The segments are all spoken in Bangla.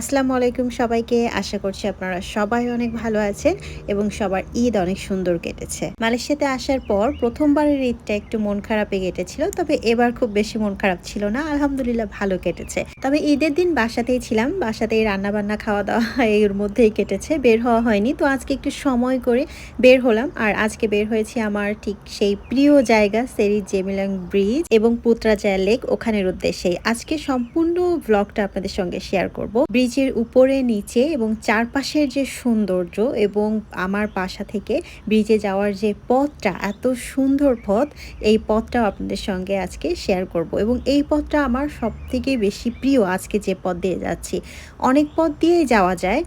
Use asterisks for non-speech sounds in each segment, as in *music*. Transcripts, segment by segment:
আসসালামু আলাইকুম সবাইকে। আশা করছি আপনারা সবাই অনেক ভালো আছেন এবং সবার ঈদ অনেক সুন্দর কেটেছে। মালয়েশিয়াতে আসার পর প্রথমবারের ঈদটা একটু মন খারাপে কেটেছিল, তবে এবার খুব বেশি মন খারাপ ছিল না। আলহামদুলিল্লাহ ভালো কেটেছে। তবে ঈদের দিন বাসাতেই ছিলাম, বাসাতেই রান্না বান্না খাওয়া দাওয়া *laughs* এর মধ্যেই কেটেছে। বের হওয়া হয়নি, তো আজকে একটু সময় করে বের হলাম। আর আজকে বের হয়েছি আমার ঠিক সেই প্রিয় জায়গা, সেরি জেমিলাং ব্রিজ এবং পুত্রাজায়া লেক ওখানের উদ্দেশ্যে আজকে সম্পূর্ণ ব্লগটা আপনাদের সঙ্গে শেয়ার করব। ব্রিজের উপরে, নিচে এবং চারপাশের যে সৌন্দর্য এবং আমার বাসা থেকে ব্রিজে যাওয়ার যে পথটা, এত সুন্দর পথ, এই পথটাও আপনাদের সঙ্গে আজকে শেয়ার করব এবং এই পথটা আমার সব থেকে বেশি প্রিয় আজকে যে পথ দিয়ে যাচ্ছি। অনেক পথ দিয়ে যাওয়া যায়।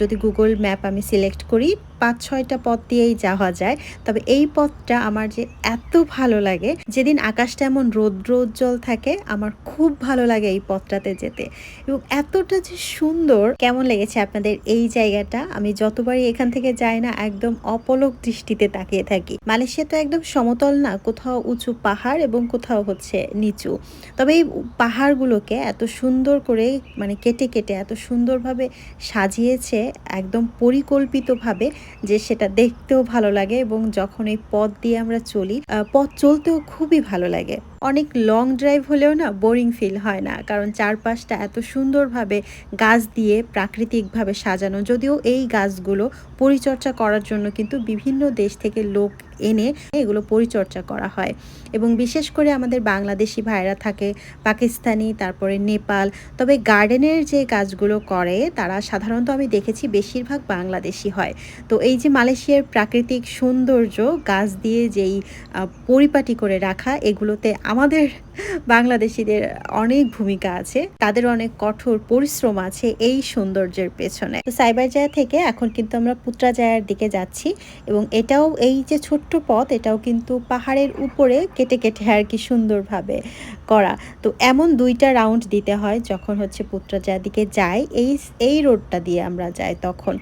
যদি গুগল ম্যাপ আমি সিলেক্ট করি পাঁচ ছয়টা পথ দিয়েই যাওয়া যায়। তবে এই পথটা আমার যে এত ভালো লাগে, যেদিন আকাশটা এমন রৌদ্র উজ্জ্বল থাকে, আমার খুব ভালো লাগে এই পথটাতে যেতে। এবং এতটা যে সুন্দর, কেমন লেগেছে আপনাদের এই জায়গাটা? আমি যতবারই এখান থেকে যাই না, একদম অপলক দৃষ্টিতে তাকিয়ে থাকি। মালয়েশিয়া তো একদম সমতল না, কোথাও উঁচু পাহাড় এবং কোথাও হচ্ছে নিচু। তবে এই পাহাড়গুলোকে এত সুন্দর করে মানে কেটে কেটে এত সুন্দরভাবে সাজিয়েছে, একদম পরিকল্পিতভাবে যে সেটা দেখতেও ভালো লাগে এবং যখন এই পথ দিয়ে আমরা চলি পথ চলতেও খুবই ভালো লাগে। অনেক লং ড্রাইভ হলেও না বোরিং ফিল হয় না, কারণ চারপাশটা এত সুন্দরভাবে গাছ দিয়ে প্রাকৃতিকভাবে সাজানো, যদিও এই গাছগুলো পরিচর্যা করার জন্য কিন্তু বিভিন্ন দেশ থেকে লোক এনে এগুলো পরিচর্যা করা হয়। এবং বিশেষ করে আমাদের বাংলাদেশি ভাইরা থাকে পাকিস্তানি, তারপরে নেপাল। তবে গার্ডেনের যে কাজগুলো করে, তারা সাধারণত আমি দেখেছি বেশিরভাগ বাংলাদেশি হয়। তো এই যে মালয়েশিয়ার প্রাকৃতিক সৌন্দর্য, গাছ দিয়ে যেই পরিপাটি করে রাখা, এগুলোতে আমাদের বাংলাদেশিদের অনেক ভূমিকা আছে, তাদের অনেক কঠোর পরিশ্রম আছে এই সৌন্দর্যের পেছনে। তো সাইবার জায়া থেকে এখন কিন্তু আমরা পুত্রা জায়ার দিকে যাচ্ছি এবং এটাও এই যে ছোট্ট পথ, এটাও কিন্তু পাহাড়ের উপরে কেটে কেটে আর কি সুন্দরভাবে করা। তো এমন দুইটা রাউন্ড দিতে হয় যখন হচ্ছে পুত্রাজায়ার দিকে যাই এই এই রোডটা দিয়ে আমরা যাই তখন।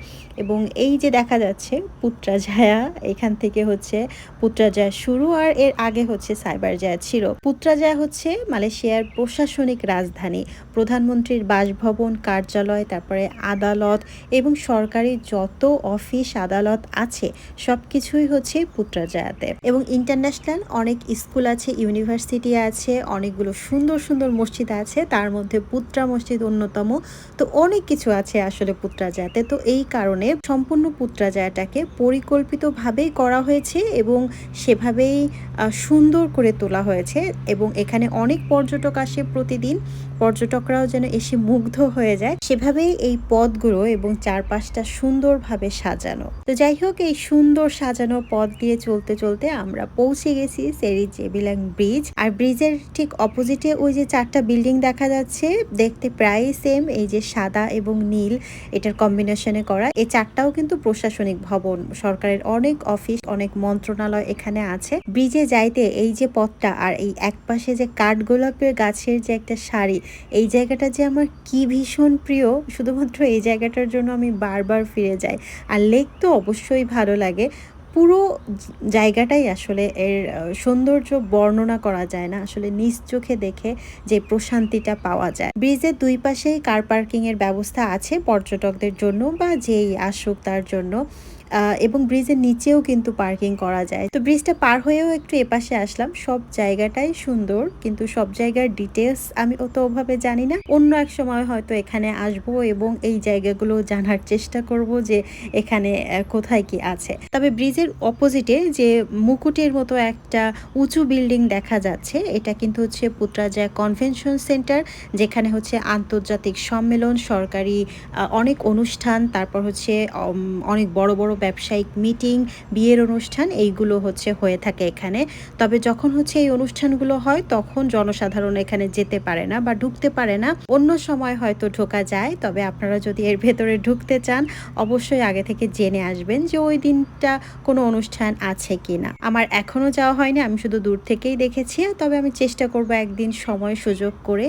এবং এই যে দেখা যাচ্ছে পুত্রাজায়া এখান থেকে হচ্ছে পুত্রাজায়া শুরু আর এর আগে হচ্ছে সাইবার জায়া ছিল। পুত্রা পুত্রাজায়া হচ্ছে মালয়েশিয়ার প্রশাসনিক রাজধানী। প্রধানমন্ত্রীর বাসভবন, কার্যালয়, তারপরে আদালত এবং সরকারি যত অফিস, আদালত আছে সব কিছুই হচ্ছে পুত্রাজায়াতে এবং ইন্টারন্যাশনাল অনেক স্কুল আছে ইউনিভার্সিটি আছে অনেকগুলো সুন্দর সুন্দর মসজিদ আছে, তার মধ্যে পুত্রা মসজিদ অন্যতম। তো অনেক কিছু আছে আসলে পুত্রাজাতে তো এই কারণে সম্পূর্ণ পুত্রাজাটাকে পরিকল্পিতভাবেই করা হয়েছে এবং সেভাবেই সুন্দর করে তোলা হয়েছে এবং এখানে অনেক পর্যটক আসে প্রতিদিন। পর্যটকরাও যেন এসে মুগ্ধ হয়ে যায়। সেভাবেই এই পথগুলো এবং চারপাশটা সুন্দরভাবে সাজানো। তো যাই হোক, এই সুন্দর সাজানো পথ দিয়ে চলতে চলতে আমরা পৌঁছে গেছি সেরি জেবিলাং ব্রিজ। আর ব্রিজের ঠিক অপোজিটে ওই যে চারটা বিল্ডিং দেখা যাচ্ছে, দেখতে প্রায় সেম এই যে সাদা এবং নীল এটার কম্বিনেশনে করা। এই চারটাও কিন্তু প্রশাসনিক ভবন, সরকারের অনেক অফিস অনেক মন্ত্রণালয় এখানে আছে। ব্রিজে যাইতে এই যে পথটা আর এই একপাশে যে কাঠগোলাপের গাছের যে একটা সারি এই জায়গাটা যে আমার কি ভীষণ প্রিয়, শুধুমাত্র এই জায়গাটার জন্য আমি বারবার ফিরে যাই। আর লেক তো অবশ্যই ভালো লাগে। পুরো জায়গাটাই আসলে এর সৌন্দর্য বর্ণনা করা যায় না। আসলে নিজ চোখে দেখে যে প্রশান্তিটা পাওয়া যায়। ব্রিজের দুই পাশেই কার পার্কিংয়ের ব্যবস্থা আছে পর্যটকদের জন্য বা যেই আসুক তার জন্য। এবং ব্রিজের নিচেও কিন্তু পার্কিং করা যায়। তো ব্রিজটা পার হয়েও একটু এপাশে আসলাম। সব জায়গাটাই সুন্দর, কিন্তু সব জায়গার ডিটেলস আমি অত ওভাবে জানি না। অন্য এক সময় হয়তো এখানে আসব এবং এই জায়গাগুলো জানার চেষ্টা করব যে এখানে কোথায় কি আছে। তবে ব্রিজের অপোজিটে যে মুকুটের মতো একটা উঁচু বিল্ডিং দেখা যাচ্ছে, এটা কিন্তু হচ্ছে পুত্রাজয়া কনভেনশন সেন্টার যেখানে হচ্ছে আন্তর্জাতিক সম্মেলন, সরকারি অনেক অনুষ্ঠান, তারপর হচ্ছে অনেক বড় বড় ব্যবসায়িক মিটিং, বিয়ের অনুষ্ঠান, এইগুলো হচ্ছে হয়ে থাকে এখানে। তবে যখন হচ্ছে এই অনুষ্ঠানগুলো হয়, তখন জনসাধারণ এখানে যেতে পারে না বা ঢুকতে পারে না। অন্য সময় হয়তো ঢোকা যায়, তবে আপনারা যদি এর ভেতরে ঢুকতে চান, অবশ্যই আগে থেকে জেনে আসবেন যে ওই দিনটা কোনো অনুষ্ঠান আছে কিনা। আমার এখনও যাওয়া হয়নি, আমি শুধু দূর থেকেই দেখেছি, তবে আমি চেষ্টা করব একদিন সময়, সুযোগ করে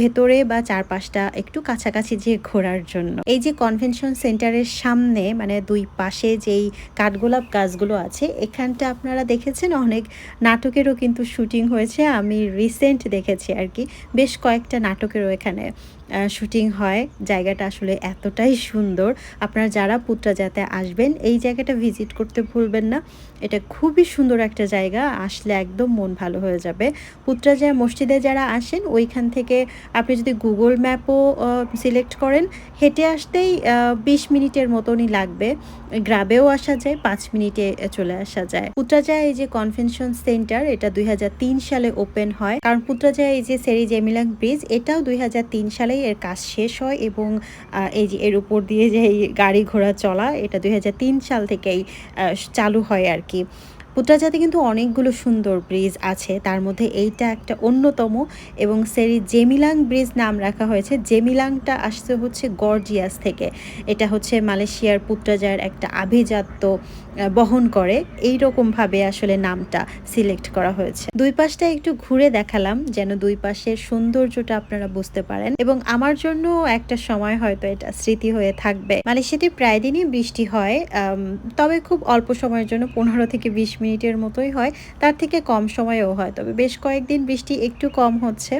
ভেতরে বা চারপাশটা একটু কাছাকাছি যেয়ে ঘোরার জন্য। এই যে কনভেনশন সেন্টারের সামনে মানে দুই পাশে যেই কাঠগোলাপ গাছগুলো আছে, এখানটা আপনারা দেখেছেন অনেক নাটকেরও কিন্তু শুটিং হয়েছে। আমি রিসেন্ট দেখেছি আর কি বেশ কয়েকটা নাটকেরও এখানে শুটিং হয়। জায়গাটা আসলে এতটাই সুন্দর। আপনারা যারা পুত্রা যাতে আসবেন, এই জায়গাটা ভিজিট করতে ভুলবেন না। এটা খুবই সুন্দর একটা জায়গা, আসলে একদম মন ভালো হয়ে যাবে। পুত্রাজা মসজিদে যারা আসেন, ওইখান থেকে আপনি যদি গুগল ম্যাপও সিলেক্ট করেন, হেঁটে আসতেই বিশ মিনিটের মতনই লাগবে। গ্রাবেও আসা যায়, পাঁচ মিনিটে চলে আসা যায়। পুত্রাজা এই যে কনভেনশন সেন্টার এটা দুই হাজার তিন সালে ওপেন হয়। কারণ পুত্রাজা এই যে সেরি জেমিলাং ব্রিজ এটাও দুই হাজার তিন সালেই এর কাজ শেষ হয় এবং এই যে এর উপর দিয়ে যে গাড়ি ঘোড়া চলা, এটা দুই হাজার তিন সাল থেকেই চালু হয় আর কি পুত্রাজাতে কিন্তু অনেকগুলো সুন্দর ব্রিজ আছে। তার মধ্যে এইটা একটা অন্যতম এবং সেরি জেমিলাং ব্রিজ নাম রাখা হয়েছে। জেমিলাংটা আসছে হচ্ছে গর্জিয়াস থেকে। এটা হচ্ছে মালয়েশিয়ার পুত্রাজার একটা আভিজাত্য বহন করে। এই রকমভাবে আসলে নামটা সিলেক্ট করা হয়েছে। দুই পাশটা একটু ঘুরে দেখালাম, যেন দুই পাশের সৌন্দর্যটা আপনারা বুঝতে পারেন। এবং আমার জন্য একটা সময় হয়তো এটা স্মৃতি হয়ে থাকবে। মালয়েশিয়াতে প্রায় দিনই বৃষ্টি হয় তবে খুব অল্প সময়ের জন্য পনেরো থেকে বিশ মিনিটের মতোই হয়, তার থেকে কম সময়েও হয়। তবে বেশ কয়েকদিন বৃষ্টি একটু কম হচ্ছে।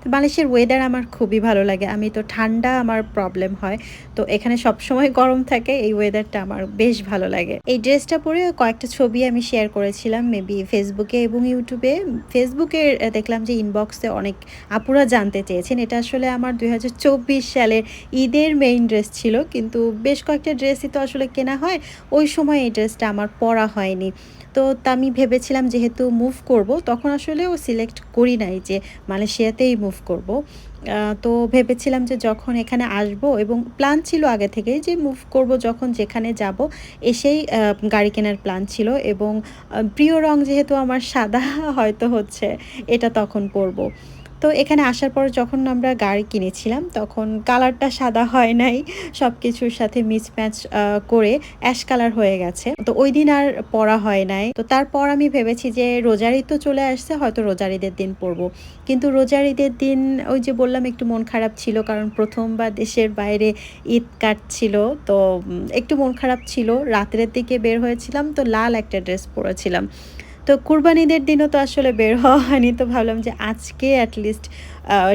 তো মালয়েশিয়ার ওয়েদার আমার খুবই ভালো লাগে। আমি তো ঠান্ডা আমার প্রবলেম হয়। তো এখানে সবসময় গরম থাকে, এই ওয়েদারটা আমার বেশ ভালো লাগে। এই ড্রেসটা পরে কয়েকটা ছবি আমি শেয়ার করেছিলাম মেবি ফেসবুকে এবং ইউটিউবে ফেসবুকে দেখলাম যে ইনবক্সে অনেক আপুরা জানতে চেয়েছেন। এটা আসলে আমার দু হাজার চব্বিশ সালের ঈদের মেইন ড্রেস ছিল, কিন্তু বেশ কয়েকটা ড্রেসই তো আসলে কেনা হয়। ওই সময় এই ড্রেসটা আমার পরা হয়নি। তা আমি ভেবেছিলাম যেহেতু মুভ করব, তখন আসলে ও সিলেক্ট করি নাই যে মালয়েশিয়াতেই মুভ করব। তো ভেবেছিলাম যে যখন এখানে আসব এবং প্ল্যান ছিল আগে থেকেই যে মুভ করব যখন যেখানে যাব, এসেই গাড়ি কেনার প্ল্যান ছিল এবং প্রিয় রং যেহেতু আমার সাদা, হয়তো হচ্ছে এটা তখন পরবো। তো এখানে আসার পর যখন আমরা গাড়ি কিনেছিলাম, তখন কালারটা সাদা হয় নাই। সব কিছুর সাথে মিসম্যাচ করে অ্যাশ কালার হয়ে গেছে। তো ওই দিন আর পরা হয় নাই। তো তারপর আমি ভেবেছি যে রোজারি তো চলে আসছে, হয়তো রোজারিদের দিন পরবো কিন্তু রোজারিদের দিন ওই যে বললাম, একটু মন খারাপ ছিল কারণ প্রথমবার দেশের বাইরে ঈদ কাটছিল। তো একটু মন খারাপ ছিল। রাতের দিকে বের হয়েছিলাম, তো লাল একটা ড্রেস পরেছিলাম। তো কুরবানিদের দিনও তো আসলে বের হওয়া হয়নি। তো ভাবলাম যে আজকে অ্যাটলিস্ট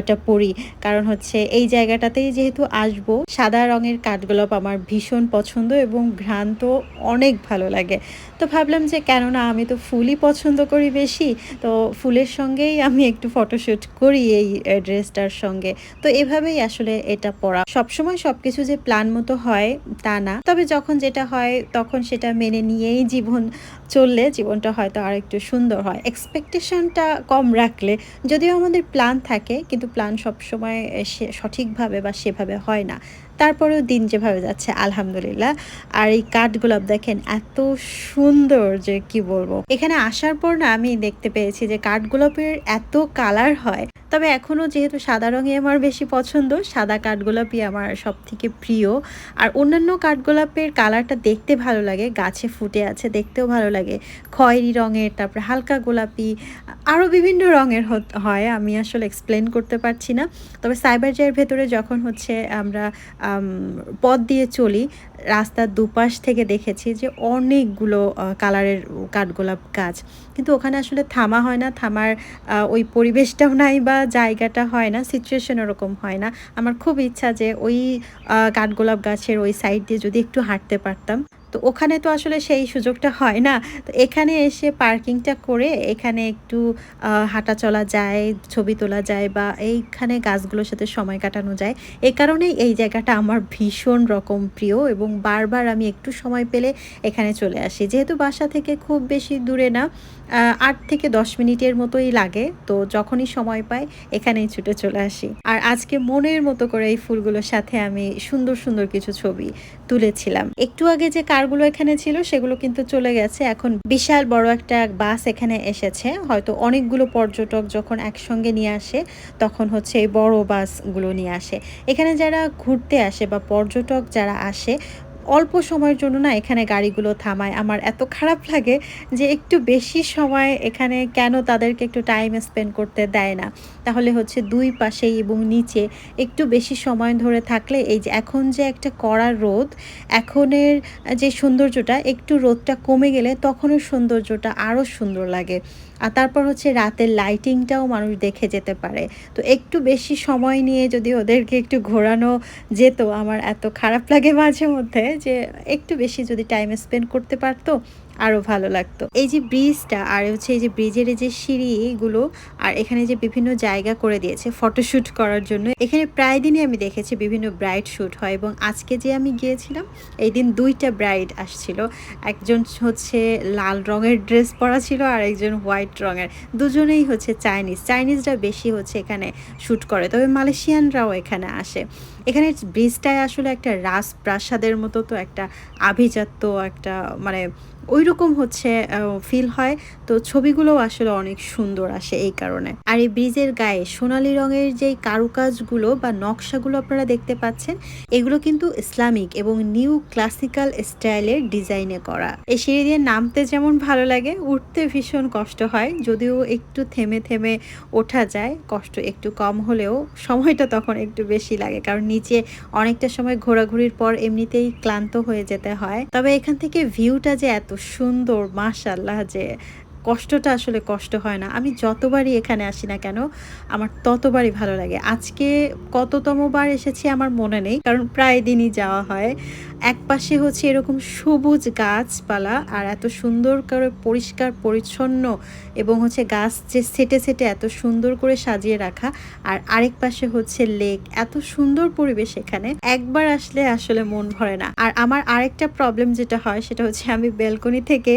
এটা পরি কারণ হচ্ছে এই জায়গাটাতেই যেহেতু আসব, সাদা রঙের কাঠগোলাপ আমার ভীষণ পছন্দ এবং ঘ্রাণ তো অনেক ভালো লাগে। তো ভাবলাম যে কেননা আমি তো ফুলই পছন্দ করি বেশি, তো ফুলের সঙ্গেই আমি একটু ফটোশ্যুট করি এই ড্রেসটার সঙ্গে। তো এভাবেই আসলে এটা পরা সবসময় সব কিছু যে প্ল্যান মতো হয়, তা না। তবে যখন যেটা হয়, তখন সেটা মেনে নিয়েই জীবন চললে জীবনটা হয়তো আর একটু সুন্দর হয়। এক্সপেকটেশনটা কম রাখলে, যদিও আমাদের প্ল্যান থাকে কিন্তু প্ল্যান সবসময় সঠিকভাবে বা সেভাবে হয় না। তারপরেও দিন যেভাবে যাচ্ছে, আলহামদুলিল্লাহ। আর এই কাঠগোলাপ দেখেন, এত সুন্দর যে কি বলব। এখানে আসার পর না আমি দেখতে পেয়েছি যে কাঠগোলাপের এত কালার হয়। তবে এখনও যেহেতু সাদা রঙে আমার বেশি পছন্দ, সাদা কাঠগোলাপই আমার সব থেকে প্রিয়। আর অন্যান্য কাঠগোলাপের কালারটা দেখতে ভালো লাগে, গাছে ফুটে আছে দেখতেও ভালো লাগে। খয়েরি রঙের, তারপরে হালকা গোলাপি আরও বিভিন্ন রঙের হয়, আমি আসলে এক্সপ্লেন করতে পারছি না। তবে সাইবার জায়ের ভেতরে যখন হচ্ছে আমরা পথ দিয়ে চলি, রাস্তার দুপাশ থেকে দেখেছি যে অনেকগুলো কালারের কাঠগোলাপ গাছ। কিন্তু ওখানে আসলে থামা হয় না, থামার ওই পরিবেশটাও নাই বা জায়গাটা হয় না সিচুয়েশন ওরকম হয় না। আমার খুব ইচ্ছা যে ওই কাঠগোলাপ গাছের ওই সাইড দিয়ে যদি একটু হাঁটতে পারতাম। তো ওখানে তো আসলে সেই সুযোগটা হয় না। তো এখানে এসে পার্কিংটা করে এখানে একটু হাঁটা চলা যায়, ছবি তোলা যায় বা এইখানে গাছগুলোর সাথে সময় কাটানো যায়। এই কারণেই এই জায়গাটা আমার ভীষণ রকম প্রিয় এবং বারবার আমি একটু সময় পেলে এখানে চলে আসি। যেহেতু বাসা থেকে খুব বেশি দূরে না আট থেকে দশ মিনিটের মতোই লাগে। তো যখনই সময় পাই এখানেই ছুটে চলে আসি। আর আজকে মনের মতো করে এই ফুলগুলোর সাথে আমি সুন্দর সুন্দর কিছু ছবি তুলেছিলাম। একটু আগে যে কারগুলো এখানে ছিল, সেগুলো কিন্তু চলে গেছে। এখন বিশাল বড় একটা বাস এখানে এসেছে। হয়তো অনেকগুলো পর্যটক যখন একসঙ্গে নিয়ে আসে, তখন হচ্ছে এই বড় বাসগুলো নিয়ে আসে। এখানে যারা ঘুরতে আসে বা পর্যটক যারা আসে অল্প সময়ের জন্য না এখানে গাড়িগুলো থামায়। আমার এত খারাপ লাগে যে একটু বেশি সময় এখানে কেন তাদেরকে একটু টাইম স্পেন্ড করতে দেয় না। তাহলে হচ্ছে দুই পাশেই এবং নিচে একটু বেশি সময় ধরে থাকলে এই যে এখন যে একটা কড়া রোদ, এখনের যে সৌন্দর্যটা একটু রোদটা কমে গেলে তখনও সৌন্দর্যটা আরও সুন্দর লাগে। আর তারপর হচ্ছে রাতের লাইটিংটাও মানুষ দেখে যেতে পারে। তো একটু বেশি সময় নিয়ে যদি ওদেরকে একটু ঘোরানো যেত, আমার এত খারাপ লাগে মাঝে মধ্যে যে একটু বেশি যদি টাইম স্পেন্ড করতে পারতো আরও ভালো লাগতো। এই যে ব্রিজটা আর হচ্ছে এই যে ব্রিজের এই যে সিঁড়িগুলো আর এখানে যে বিভিন্ন জায়গা করে দিয়েছে ফটোশ্যুট করার জন্য, এখানে প্রায় দিনই আমি দেখেছি বিভিন্ন ব্রাইড শ্যুট হয় এবং আজকে যে আমি গিয়েছিলাম, এই দিন দুইটা ব্রাইড আসছিল। একজন হচ্ছে লাল রঙের ড্রেস পরা ছিল আর একজন হোয়াইট রঙের। দুজনেই হচ্ছে চাইনিজ চাইনিজরা বেশি হচ্ছে এখানে শ্যুট করে। তবে মালয়েশিয়ানরাও এখানে আসে। এখানে ব্রিজটায় আসলে একটা রাজপ্রাসাদের মতো তো একটা আভিজাত্য একটা মানে ওই রকম হচ্ছে ফিল হয়। তো ছবিগুলো আসলে অনেক সুন্দর আসে এই কারণে। আর এই ব্রিজের গায়ে সোনালি রঙের যেই কারুকাজগুলো বা নকশাগুলো আপনারা দেখতে পাচ্ছেন, এগুলো কিন্তু ইসলামিক এবং নিউ ক্লাসিক্যাল স্টাইলের ডিজাইনে করা। এই সিঁড়ি দিয়ে নামতে যেমন ভালো লাগে, উঠতে ভীষণ কষ্ট হয়। যদিও একটু থেমে থেমে ওঠা যায়, কষ্ট একটু কম হলেও সময়টা তখন একটু বেশি লাগে, কারণ নিচে অনেকটা সময় ঘোরাঘুরির পর এমনিতেই ক্লান্ত হয়ে যেতে হয়। তবে এখান থেকে ভিউটা যে এত সুন্দর মাশাল্লাহ যে কষ্টটা আসলে কষ্ট হয় না। আমি যতবারই এখানে আসি না কেন, আমার ততবারই ভালো লাগে। আজকে কততম বার এসেছি আমার মনে নেই, কারণ প্রায় দিনই যাওয়া হয়। এক পাশে হচ্ছে এরকম সবুজ গাছপালা আর এত সুন্দর করে পরিষ্কার, পরিচ্ছন্ন এবং হচ্ছে গাছ যে সেটে সেটে এত সুন্দর করে সাজিয়ে রাখা আর আরেক পাশে হচ্ছে লেক এত সুন্দর পরিবেশ এখানে। একবার আসলে আসলে মন ভরে না। আর আমার আরেকটা প্রবলেম যেটা হয় সেটা হচ্ছে আমি বেলকনি থেকে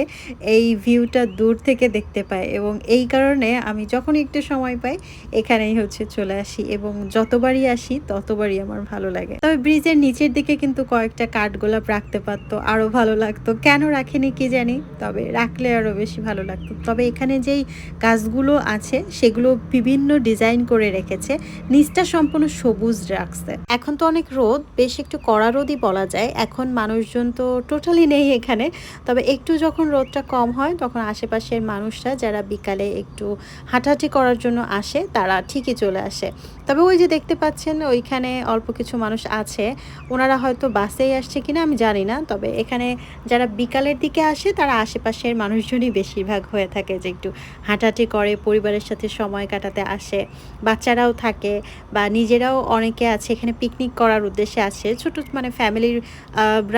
এই ভিউটা দূর থেকে দেখতে পাই এবং এই কারণে আমি যখন একটু সময় পাই এখানেই হচ্ছে চলে আসি এবং যতবারই আসি ততবারই আমার ভালো লাগে। তবে ব্রিজের নিচের দিকে কিন্তু কয়েকটা কাঠগোলাপ রাখতে পারতো আরও ভালো লাগতো। কেন রাখেনি কি জানি, তবে রাখলে আরও বেশি ভালো লাগতো। তবে এখানে যেই গাছগুলো আছে, সেগুলো বিভিন্ন ডিজাইন করে রেখেছে। নিচটা সম্পূর্ণ সবুজ রাখছে। এখন তো অনেক রোদ, বেশ একটু কড়া রোদই বলা যায়। এখন মানুষজন তো টোটালি নেই এখানে। তবে একটু যখন রোদটা কম হয়, তখন আশেপাশের মানুষরা যারা বিকালে একটু হাঁটাহাঁটি করার জন্য আসে, তারা ঠিকই চলে আসে। তবে ওই যে দেখতে পাচ্ছেন, ওইখানে অল্প কিছু মানুষ আছে। ওনারা হয়তো বাসেই আসছে কিনা আমি জানি না, তবে এখানে যারা বিকালের দিকে আসে, তারা আশেপাশের মানুষজনই বেশিরভাগ হয়ে থাকে যে একটু হাঁটাহাঁটি করে, পরিবারের সাথে সময় কাটাতে আসে, বাচ্চারাও থাকে বা নিজেরাও অনেকে আছে, এখানে পিকনিক করার উদ্দেশ্যে আসে, ছোট মানে ফ্যামিলির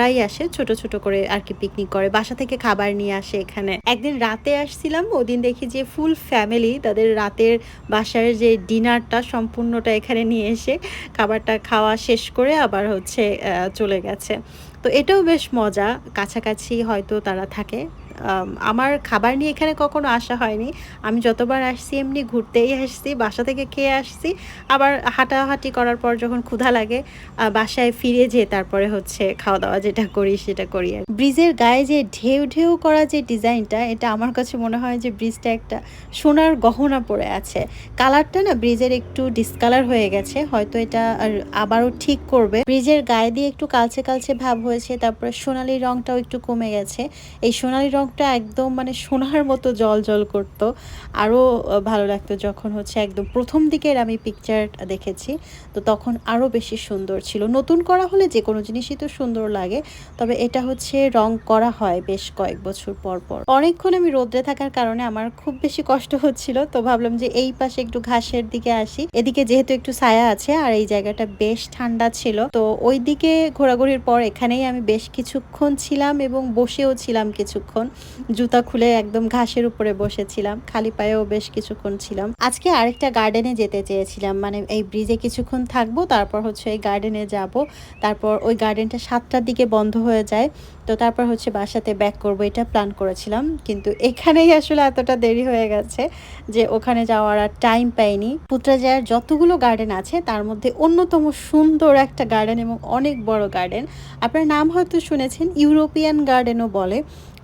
রাই আসে, ছোট ছোট করে আর কি পিকনিক করে, বাসা থেকে খাবার নিয়ে আসে এখানে। একদিন রাতে আসছিলাম, ওদিন দেখি যে ফুল ফ্যামিলি তাদের রাতের বাসার যে ডিনারটা সম্পূর্ণটা এখানে নিয়ে এসে খাবারটা খাওয়া শেষ করে আবার হচ্ছে চলে গেছে। তো এটাও বেশ মজা। কাছাকাছি হয়তো তারা থাকে। আমার খাবার নিয়ে এখানে কখনো আসা হয়নি। আমি যতবার আসছি, এমনি ঘুরতেই আসছি, বাসা থেকে খেয়ে আসছি। আবার হাঁটাহাঁটি করার পর যখন ক্ষুধা লাগে বাসায় ফিরে যেয়ে তারপরে হচ্ছে খাওয়া দাওয়া যেটা করি, সেটা করি আর ব্রিজের গায়ে যে ঢেউ ঢেউ করা যে ডিজাইনটা, এটা আমার কাছে মনে হয় যে ব্রিজটা একটা সোনার গহনা পড়ে আছে। কালারটা না ব্রিজের একটু ডিসকালার হয়ে গেছে, হয়তো এটা আবারও ঠিক করবে। ব্রিজের গায়ে দিয়ে একটু কালচে কালচে ভাব হয়েছে, তারপরে সোনালি রংটাও একটু কমে গেছে। এই সোনালি রং চোখটা একদম মানে সোনার মতো জল জল করত। আরও ভালো লাগতো যখন হচ্ছে একদম প্রথম দিকের আমি পিকচার দেখেছি, তো তখন আরও বেশি সুন্দর ছিল। নতুন করা হলে যে কোনো জিনিসই তো সুন্দর লাগে, তবে এটা হচ্ছে রং করা হয় বেশ কয়েক বছর পর পর। অনেকক্ষণ আমি রোদ্রে থাকার কারণে আমার খুব বেশি কষ্ট হচ্ছিল, তো ভাবলাম যে এই পাশে একটু ঘাসের দিকে আসি। এদিকে যেহেতু একটু ছায়া আছে আর এই জায়গাটা বেশ ঠান্ডা ছিল, তো ওই দিকে ঘোরাঘুরির পর এখানেই আমি বেশ কিছুক্ষণ ছিলাম এবং বসেও ছিলাম কিছুক্ষণ। জুতা খুলে একদম ঘাসের উপরে বসেছিলাম, খালি পায়েও বেশ কিছুক্ষণ ছিলাম। আজকে আরেকটা গার্ডেনে যেতে চেয়েছিলাম মানে এই ব্রিজে কিছুক্ষণ থাকব, তারপর হচ্ছে এই গার্ডেনে যাব, তারপর ওই গার্ডেনটা সাতটার দিকে বন্ধ হয়ে যায়। তো তারপর হচ্ছে বাসাতে ব্যাক করব, এটা প্ল্যান করেছিলাম। কিন্তু এখানেই আসলে এতটা দেরি হয়ে গেছে যে ওখানে যাওয়ার আর টাইম পাইনি। পুত্রাজায়ার যতগুলো গার্ডেন আছে, তার মধ্যে অন্যতম সুন্দর একটা গার্ডেন এবং অনেক বড় গার্ডেন আপনার নাম হয়তো শুনেছেন ইউরোপিয়ান গার্ডেনও বলে।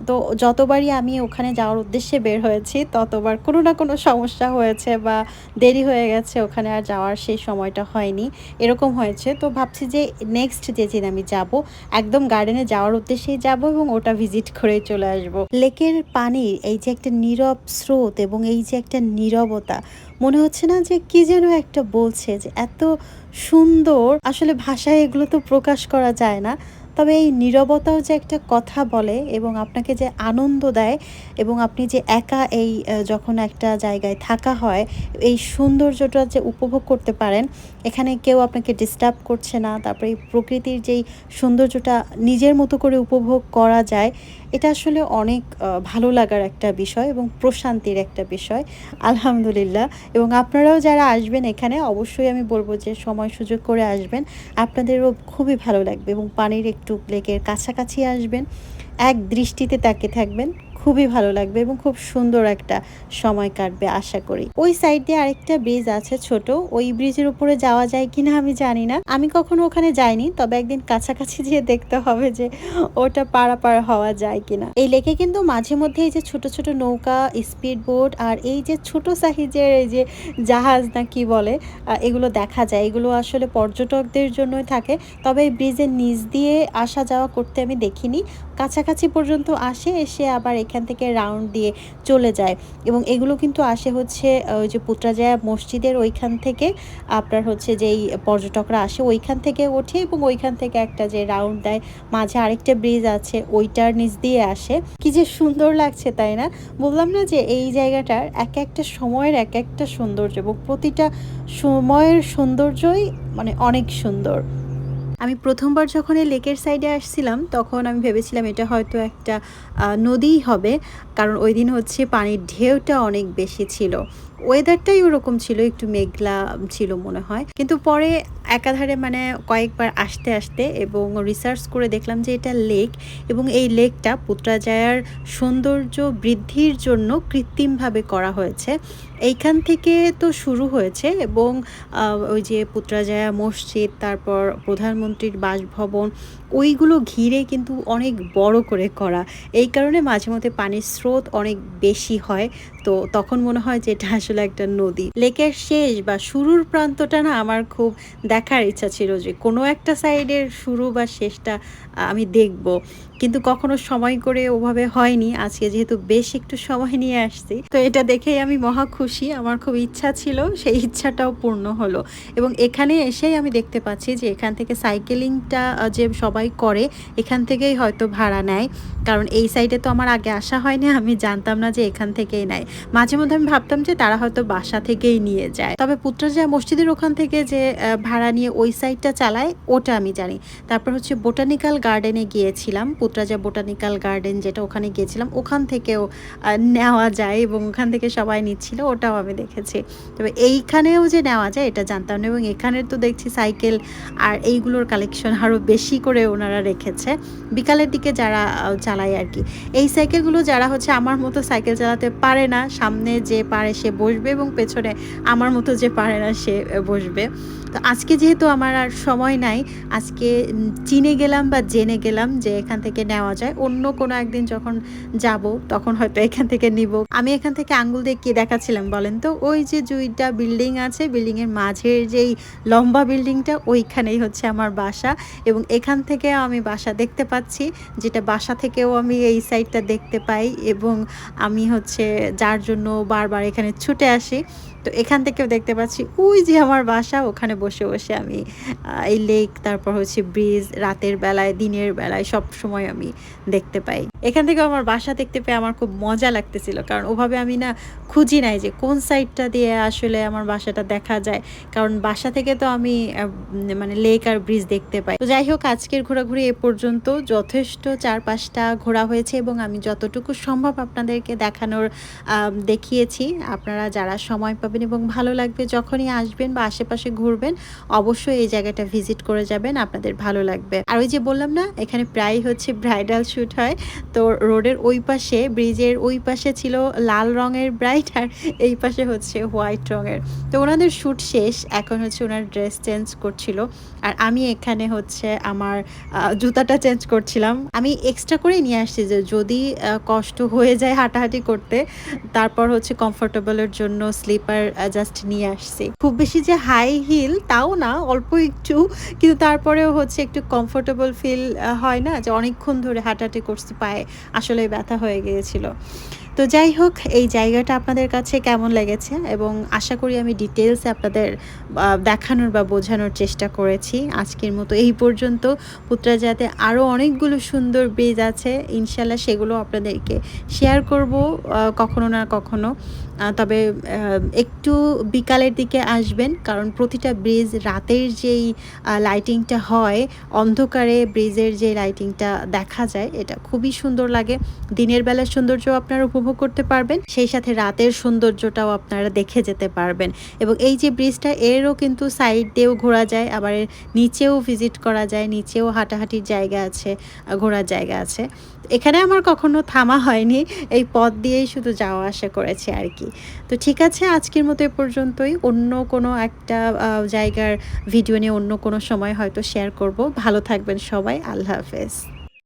তো যতবারই আমি ওখানে যাওয়ার উদ্দেশ্যে বের হয়েছি, ততবার কোনো না কোনো সমস্যা হয়েছে বা দেরি হয়ে গেছে ওখানে আর যাওয়ার সেই সময়টা হয়নি। এরকম হয়েছে। তো ভাবছি যে নেক্সট যে দিন আমি যাব, একদম গার্ডেনে যাওয়ার উদ্দেশ্যেই যাব এবং ওটা ভিজিট করে চলে আসব। লেকের পানির এই যে একটা নীরব স্রোত এবং এই যে একটা নীরবতা, মনে হচ্ছে না যে কি যেন একটা বলছে যে এত সুন্দর। আসলে ভাষায় এগুলো তো প্রকাশ করা যায় না। তবে এই নীরবতাও যে একটা কথা বলে এবং আপনাকে যে আনন্দ দেয় এবং আপনি যে একা এই যখন একটা জায়গায় থাকা হয়, এই সৌন্দর্যটা যে উপভোগ করতে পারেন, এখানে কেউ আপনাকে ডিস্টার্ব করছে না, তারপরে এই প্রকৃতির যেই সৌন্দর্যটা নিজের মতো করে উপভোগ করা যায়, এটা আসলে অনেক ভালো লাগার একটা বিষয় এবং প্রশান্তির একটা বিষয়, আলহামদুলিল্লাহ। এবং আপনারাও যারা আসবেন এখানে, অবশ্যই আমি বলব যে সময় সুযোগ করে আসবেন। আপনাদেরও খুবই ভালো লাগবে এবং পানির একটু লেকের কাছাকাছি আসবেন এক দৃষ্টিতে তাকে থাকবেন খুবই ভালো লাগবে এবং খুব সুন্দর একটা সময় কাটবে, আশা করি। ওই সাইড দিয়ে আরেকটা ব্রিজ আছে ছোট, ওই ব্রিজের উপরে যাওয়া যায় কিনা আমি জানি না। আমি কখনো ওখানে যাইনি, তবে একদিন কাছাকাছি যেয়ে দেখতে হবে যে ওটা পারাপার হওয়া যায় কিনা। এই লেকে কিন্তু মাঝে মধ্যে এই যে ছোট ছোট নৌকা স্পিড বোট আর এই যে ছোট সাইজের এই যে জাহাজ না কি বলে এগুলো দেখা যায়। এগুলো আসলে পর্যটকদের জন্যই থাকে, তবে এই ব্রিজের নিচ দিয়ে আসা যাওয়া করতে আমি দেখিনি। কাছাকাছি পর্যন্ত আসে, এসে আবার এখান থেকে রাউন্ড দিয়ে চলে যায়। এবং এগুলো কিন্তু আসে হচ্ছে ওই যে পুত্রাজায়া মসজিদের ওইখান থেকে, আপনার হচ্ছে যেই পর্যটকরা আসে ওইখান থেকে ওঠে এবং ওইখান থেকে একটা যে রাউন্ড দেয়, মাঝে আরেকটা ব্রিজ আছে, ওইটার নিচ দিয়ে আসে। কি যে সুন্দর লাগছে, তাই না? বললাম না যে এই জায়গাটার এক একটা সময়ের এক একটা সৌন্দর্য এবং প্রতিটা সময়ের সৌন্দর্যই মানে অনেক সুন্দর। আমি প্রথমবার যখন এই লেকের সাইডে আসছিলাম, তখন আমি ভেবেছিলাম এটা হয়তো একটা নদীই হবে। কারণ ওই দিন হচ্ছে পানির ঢেউটা অনেক বেশি ছিল। ওয়েদারটাই ওরকম ছিল, একটু মেঘলা ছিল মনে হয়। কিন্তু পরে একাধারে মানে কয়েকবার আসতে আসতে এবং রিসার্চ করে দেখলাম যে এটা লেক এবং এই লেকটা পুত্রাজায়ার সৌন্দর্য বৃদ্ধির জন্য কৃত্রিমভাবে করা হয়েছে। এইখান থেকে তো শুরু হয়েছে এবং ওই যে পুত্রাজায়া মসজিদ, তারপর প্রধানমন্ত্রীর বাসভবন, ওইগুলো ঘিরে কিন্তু অনেক বড় করে করা। এই কারণে মাঝে মধ্যে পানির স্রোত অনেক বেশি হয়। তো তখন মনে হয় যে এটা আসলে একটা নদী। লেকের শেষ বা শুরুর প্রান্তটা না আমার খুব দেখার ইচ্ছা ছিল যে কোনো একটা সাইডের শুরু বা শেষটা আমি দেখব। কিন্তু কখনো সময় করে ওভাবে হয়নি। আজকে যেহেতু বেশ একটু সময় নিয়ে আসছি। তো এটা দেখেই আমি মহা খুশি। আমার খুব ইচ্ছা ছিল, সেই ইচ্ছাটাও পূর্ণ হলো। এবং এখানে এসেই আমি দেখতে পাচ্ছি যে এখান থেকে সাইকেলিংটা যে সবাই করে, এখান থেকেই হয়তো ভাড়া নেয়। কারণ এই সাইডে তো আমার আগে আসা হয়নি, আমি জানতাম না যে এখান থেকেই নেয়। মাঝে মধ্যে আমি ভাবতাম যে তারা হয়তো বাসা থেকেই নিয়ে যায়। তবে পুত্রজা মসজিদের ওখান থেকে যে ভাড়া নিয়ে ওই সাইডটা চালায়, ওটা আমি জানি। তারপর হচ্ছে বোটানিক্যাল গার্ডেনে গিয়েছিলাম পুত্রাজা বোটানিক্যাল গার্ডেন যেটা ওখানে গিয়েছিলাম, ওখান থেকেও নেওয়া যায় এবং ওখান থেকে সবাই নিচ্ছিল, ওটাও আমি দেখেছি। তবে এইখানেও যে নেওয়া যায় এটা জানতাম না এবং এখানে তো দেখছি সাইকেল আর এইগুলোর কালেকশন আরও বেশি করে ওনারা রেখেছে। বিকালের দিকে যারা চালায় আর কি। এই সাইকেলগুলো যারা হচ্ছে আমার মতো সাইকেল চালাতে পারে না, সামনে যে পারে সে বসবে এবং পেছনে আমার মতো যে পারে না সে বসবে। তো আজকে যেহেতু আমার আর সময় নাই, আজকে চিনে গেলাম বা জেনে গেলাম যে এখান থেকে নেওয়া যায়। অন্য কোনো একদিন যখন যাব, তখন হয়তো এখান থেকে নিব। আমি এখান থেকে আঙ্গুল দিয়ে কি দেখাচ্ছিলাম বলেন তো? ওই যে দুইটা বিল্ডিং আছে বিল্ডিং এর মাঝের যেই লম্বা বিল্ডিংটা, ওইখানেই হচ্ছে আমার বাসা। এবং এখান থেকে আমি বাসা দেখতে পাচ্ছি, যেটা বাসা থেকেও আমি এই সাইডটা দেখতে পাই। এবং আমি হচ্ছে, যার জন্য বারবার এখানে ছুটে আসি। তো এখান থেকেও দেখতে পাচ্ছি, ওই যে আমার বাসা, ওখানে বসে বসে আমি এই লেক তারপর হচ্ছে ব্রিজ রাতের বেলায়, দিনের বেলায় সব সময় আমি দেখতে পাই। এখান থেকে আমার বাসা দেখতে পেয়ে আমার খুব মজা লাগতেছিল, কারণ ওভাবে আমি না খুঁজি নাই যে কোন সাইডটা দিয়ে আসলে আমার বাসাটা দেখা যায়। কারণ বাসা থেকে তো আমি মানে লেক আর ব্রিজ দেখতে পাই। তো যাই হোক, আজকের ঘোরাঘুরি এ পর্যন্ত। যথেষ্ট চারপাশটা ঘোরা হয়েছে এবং আমি যতটুকু সম্ভব আপনাদেরকে দেখানোর দেখিয়েছি। আপনারা যারা সময় পাবেন এবং ভালো লাগবে যখনই আসবেন বা আশেপাশে ঘুরবেন, অবশ্যই এই জায়গাটা ভিজিট করে যাবেন, আপনাদের ভালো লাগবে। আর ওই যে বললাম না, এখানে প্রায় হচ্ছে ব্রাইডাল শ্যুট হয়। তো রোডের ওই পাশে, ব্রিজের ওই পাশে ছিল লাল রঙের ব্রাইড আর এই পাশে হচ্ছে হোয়াইট রঙের। তো ওনাদের শ্যুট শেষ, এখন হচ্ছে ওনার ড্রেস চেঞ্জ করছিল। আর আমি এখানে হচ্ছে আমার জুতাটা চেঞ্জ করছিলাম। আমি এক্সট্রা করে নিয়ে আসছি যে যদি কষ্ট হয়ে যায় হাঁটাহাঁটি করতে, তারপর হচ্ছে কমফোর্টেবলের জন্য স্লিপার জাস্ট নিয়ে আসছি। খুব বেশি যে হাই হিল তাও না, অল্প একটু, কিন্তু তারপরেও হচ্ছে একটু কমফোর্টেবল ফিল হয় না যে অনেকক্ষণ ধরে হাঁটাহাঁটি করতে পায়ে আসলে ব্যথা হয়ে গিয়েছিল। তো যাই হোক, এই জায়গাটা আপনাদের কাছে কেমন লেগেছে? এবং আশা করি আমি ডিটেলসে আপনাদের দেখানোর বা বোঝানোর চেষ্টা করেছি। আজকের মতো এই পর্যন্ত। পুত্রাজাতে আরও অনেকগুলো সুন্দর ব্রিজ আছে। ইনশাল্লাহ সেগুলো আপনাদেরকে শেয়ার করব কখনো না কখনো। তবে একটু বিকালের দিকে আসবেন, কারণ প্রতিটা ব্রিজ রাতের যেই লাইটিংটা হয়, অন্ধকারে ব্রিজের যে লাইটিংটা দেখা যায়, এটা খুবই সুন্দর লাগে। দিনের বেলার সৌন্দর্য আপনারা উপভোগ করতে পারবেন, সেই সাথে রাতের সৌন্দর্যটাও আপনারা দেখে যেতে পারবেন। এবং এই যে ব্রিজটা, এরও কিন্তু সাইড দিয়েও ঘোরা যায়, আবার নিচেও ভিজিট করা যায়, নিচেও হাঁটাহাঁটির জায়গা আছে ঘোরার জায়গা আছে। এখানে আমার কখনো থামা হয়নি, এই পথ দিয়েই শুধু যাওয়া আসা করেছে আর কি। তো ঠিক আছে, আজকের মতো এ পর্যন্তই। অন্য কোনো একটা জায়গার ভিডিও নিয়ে অন্য কোনো সময় হয়তো শেয়ার করব। ভালো থাকবেন সবাই, আল্লাহ হাফেজ।